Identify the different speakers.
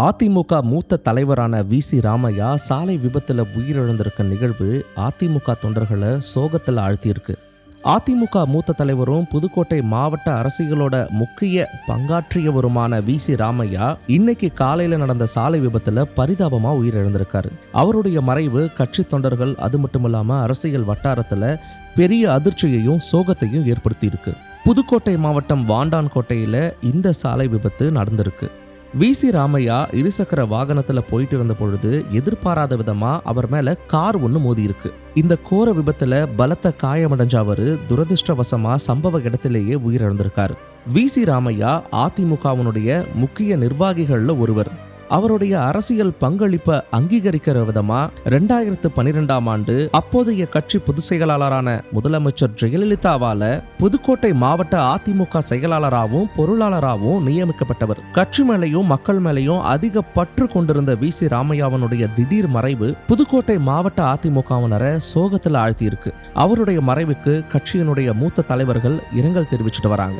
Speaker 1: அதிமுக மூத்த தலைவரான we C Ramaiah சாலை விபத்தில் உயிரிழந்திருக்க நிகழ்வு அதிமுக தொண்டர்களை சோகத்தில் ஆழ்த்தியிருக்கு. அதிமுக மூத்த தலைவரும் புதுக்கோட்டை மாவட்ட அரசியலோட முக்கிய பங்காற்றியவருமான வி சி ராமையா இன்னைக்கு காலையில நடந்த சாலை விபத்துல பரிதாபமா உயிரிழந்திருக்காரு. அவருடைய மறைவு கட்சி தொண்டர்கள் அது மட்டும் இல்லாம அரசியல் வட்டாரத்துல பெரிய அதிர்ச்சியையும் சோகத்தையும் ஏற்படுத்தியிருக்கு. புதுக்கோட்டை மாவட்டம் வாண்டான்கோட்டையில இந்த சாலை விபத்து நடந்திருக்கு. விசி ராமையா இருசக்கர வாகனத்துல போயிட்டு இருந்த பொழுது எதிர்பாராத விதமா அவர் மேல கார் ஒன்று மோதி இருக்கு இந்த கோர விபத்துல பலத்த காயமடைஞ்ச அவரு துரதிர்ஷ்டவசமா சம்பவ இடத்திலேயே உயிரிழந்திருக்காரு. வி சி ராமையா அதிமுகவினுடைய முக்கிய நிர்வாகிகள்ல ஒருவர். அவருடைய அரசியல் பங்களிப்பை அங்கீகரிக்கிற விதமா ரெண்டாயிரத்து பனிரெண்டாம் ஆண்டு அப்போதைய கட்சி பொதுச் செயலாளரான முதலமைச்சர் ஜெயலலிதாவால புதுக்கோட்டை மாவட்ட அதிமுக செயலாளராகவும் பொருளாளராகவும் நியமிக்கப்பட்டவர். கட்சி மேலையும் மக்கள் மேலையும் அதிக பற்று கொண்டிருந்த வி. சி. ராமையாவனுடைய திடீர் மறைவு புதுக்கோட்டை மாவட்ட அதிமுகவினரை சோகத்தில் ஆழ்த்தியிருக்கு. அவருடைய மறைவுக்கு கட்சியினுடைய மூத்த தலைவர்கள் இரங்கல் தெரிவிச்சுட்டு வராங்க.